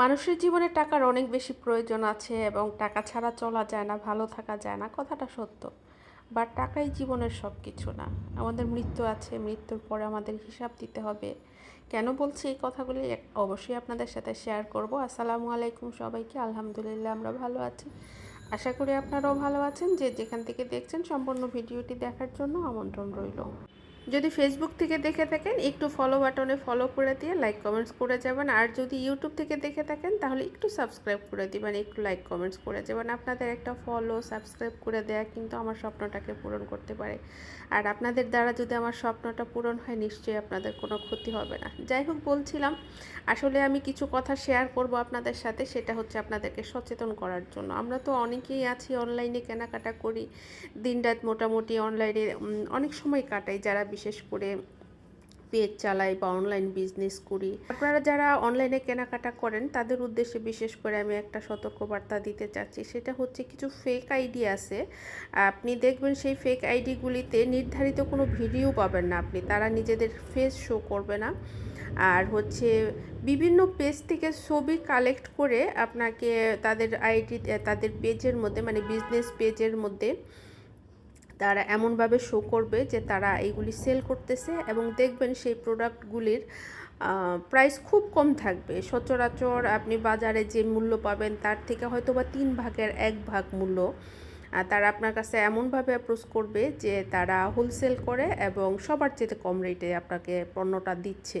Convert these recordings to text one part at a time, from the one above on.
মানুষের জীবনে টাকার অনেক বেশি প্রয়োজন আছে এবং টাকা ছাড়া চলা যায় না, ভালো থাকা যায় না, কথাটা সত্য। বা টাকাই জীবনের সব কিছু না। আমাদের মৃত্যু আছে, মৃত্যুর পরে আমাদের হিসাব দিতে হবে। কেন বলছি এই কথাগুলি? অবশ্যই আপনাদের সাথে শেয়ার করব। আসসালামু আলাইকুম সবাইকে। আলহামদুলিল্লাহ, আমরা ভালো আছি। আশা করি আপনারাও ভালো আছেন। যে যেখান থেকে দেখছেন, সম্পূর্ণ ভিডিওটি দেখার জন্য আমন্ত্রণ রইল। যদি ফেসবুক থেকে দেখে থাকেন, একটু ফলো বাটনে ফলো করে দিয়ে লাইক কমেন্টস করে যাবেন। আর যদি ইউটিউব থেকে দেখে থাকেন, তাহলে একটু সাবস্ক্রাইব করে দিবেন, একটু লাইক কমেন্টস করে যাবেন। আপনাদের একটা ফলো সাবস্ক্রাইব করে দেয়া কিন্তু আমার স্বপ্নটাকে পূরণ করতে পারে। আর আপনাদের দ্বারা যদি আমার স্বপ্নটা পূরণ হয়, নিশ্চয়ই আপনাদের কোনো ক্ষতি হবে না। যাই হোক, বলছিলাম, আসলে আমি কিছু কথা শেয়ার করব আপনাদের সাথে, সেটা হচ্ছে আপনাদেরকে সচেতন করার জন্য। আমরা তো অনেকেই আছি অনলাইনে কেনাকাটা করি, দিনরাত মোটামুটি অনলাইনে অনেক সময় কাটাই যারা বিশেষ করে পেজ চালাই বা অনলাইন বিজনেস করি। আপনারা যারা অনলাইনে কেনাকাটা করেন, তাদের উদ্দেশ্যে বিশেষ করে আমি একটা সতর্কবার্তা দিতে চাচ্ছি। সেটা হচ্ছে কিছু ফেক আইডি আছে। আপনি দেখবেন সেই ফেক আইডিগুলিতে নির্ধারিত কোনো ভিডিও পাবেন না আপনি। তারা নিজেদের ফেস শো করবে না। আর হচ্ছে বিভিন্ন পেজ থেকে ছবি কালেক্ট করে আপনাকে তাদের আইডি তাদের পেজের মধ্যে মানে বিজনেস পেজের মধ্যে তারা এমনভাবে শো করবে যে তারা এইগুলি সেল করতেছে এবং দেখবেন সেই প্রোডাক্টগুলির প্রাইস খুব কম থাকবে। সচরাচর আপনি বাজারে যে মূল্য পাবেন তার থেকে হয়তো বা তিন ভাগের এক ভাগ মূল্য। তারা আপনার কাছে এমনভাবে অ্যাপ্রোচ করবে যে তারা হোলসেল করে এবং সবার চেয়ে কম রেটে আপনাকে পণ্যটা দিচ্ছে।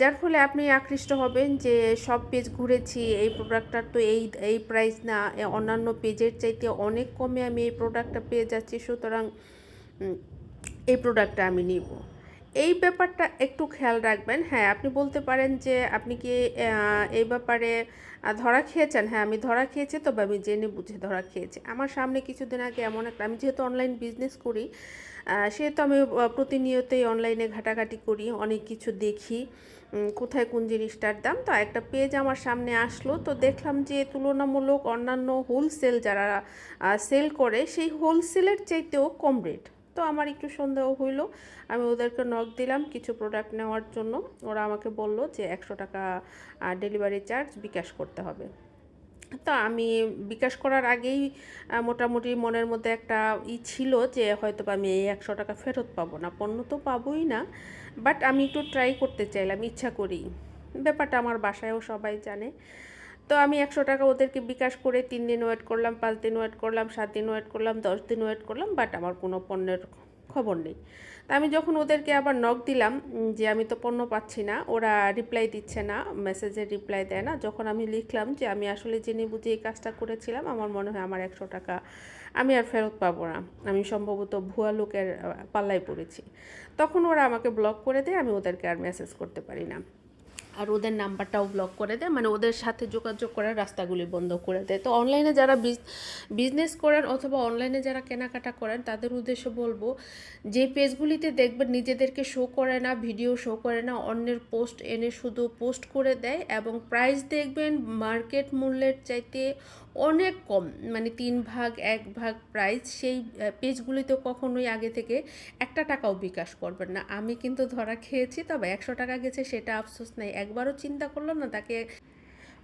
যার ফলে আপনি আকৃষ্ট হবেন যে সব পেজ ঘুরেছি, এই প্রোডাক্টটার তো এই এই প্রাইস না অন্যান্য পেজের চাইতে অনেক কমে আমি এই প্রোডাক্টটা পেয়ে যাচ্ছি, সুতরাং এই প্রোডাক্টটা আমি নিব। এই ব্যাপারটা একটু খেয়াল রাখবেন। হ্যাঁ আপনি বলতে পারেন যে আপনি কি এই ব্যাপারে ধরা খেয়েছেন? হ্যাঁ আমি ধরা খেয়েছি, তবে আমি জেনে বুঝে ধরা খেয়েছি। আমার সামনে কিছুদিন আগে এমন একটা, আমি যেহেতু অনলাইন বিজনেস করি সেহেতু আমি প্রতিনিয়তই অনলাইনে ঘাটাঘাটি করি, অনেক কিছু দেখি কোথায় কোন জিনিসটার দাম। তো একটা পেজ আমার সামনে আসলো, তো দেখলাম যে তুলনামূলক অন্যান্য হোলসেল যারা সেল করে, সেই হোলসেলের চাইতেও কম রেট তো আমার একটু সন্দেহ হইল। আমি ওদেরকে নক দিলাম কিছু প্রোডাক্ট নেওয়ার জন্য। ওরা আমাকে বলল যে একশো টাকা ডেলিভারি চার্জ বিকাশ করতে হবে। তো আমি বিকাশ করার আগেই মোটামুটি মনের মধ্যে একটা ই ছিল যে হয়তো আমি এই একশো টাকা ফেরত পাবো না, পণ্য তো পাবোই না। বাট আমি একটু ট্রাই করতে চাইলাম, ইচ্ছা করি ব্যাপারটা আমার বাসায়ও সবাই জানে। তো আমি একশো টাকা ওদেরকে বিকাশ করে তিন দিন ওয়েট করলাম, পাঁচ দিন ওয়েট করলাম, সাত দিন ওয়েট করলাম, দশ দিন ওয়েট করলাম বাট আমার কোনো পণ্যের খবর নেই। তা আমি যখন ওদেরকে আবার নক দিলাম যে আমি তো পণ্য পাচ্ছি না, ওরা রিপ্লাই দিচ্ছে না মেসেজের রিপ্লাই দেয় না, যখন আমি লিখলাম যে আমি আসলে জেনে বুঝে এই কাজটা করেছিলাম, আমার মনে হয় আমার একশো টাকা আমি আর ফেরত পাবো না। আমি সম্ভবত ভুয়া লোকের পাল্লায় পড়েছি। তখন ওরা আমাকে ব্লক করে দেয়, আমি ওদেরকে আর মেসেজ করতে পারি না। আর ওদের নাম্বারটাও ব্লক করে দেয়। মানে ওদের সাথে যোগাযোগ করার রাস্তাগুলি বন্ধ করে দেয়। তো অনলাইনে যারা বিজনেস করেন অথবা অনলাইনে যারা কেনাকাটা করেন, তাদের উদ্দেশ্যে বলব, যে পেজগুলিতে দেখবেন নিজেদেরকে শো করে না ভিডিও শো করে না, অন্যের পোস্ট এনে শুধু পোস্ট করে দেয় এবং প্রাইস দেখবেন মার্কেট মূল্যের চাইতে অনেক কম। মানে তিন ভাগ, এক ভাগ প্রাইস সেই পেজগুলিতে কখনোই আগে থেকে একটা টাকাও বিকাশ করবেন না। আমি কিন্তু ধরা খেয়েছি, তবে একশো টাকা গেছে, সেটা আফসোস নাই একবারও চিন্তা করল না, তাকে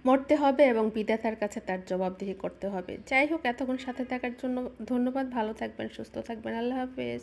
মরতে হবে এবং বিধাতার কাছে তার জবাবদিহি করতে হবে। যাই হোক, এতক্ষণ সাথে থাকার জন্য ধন্যবাদ, ভালো থাকবেন, সুস্থ থাকবেন, আল্লাহ হাফেজ।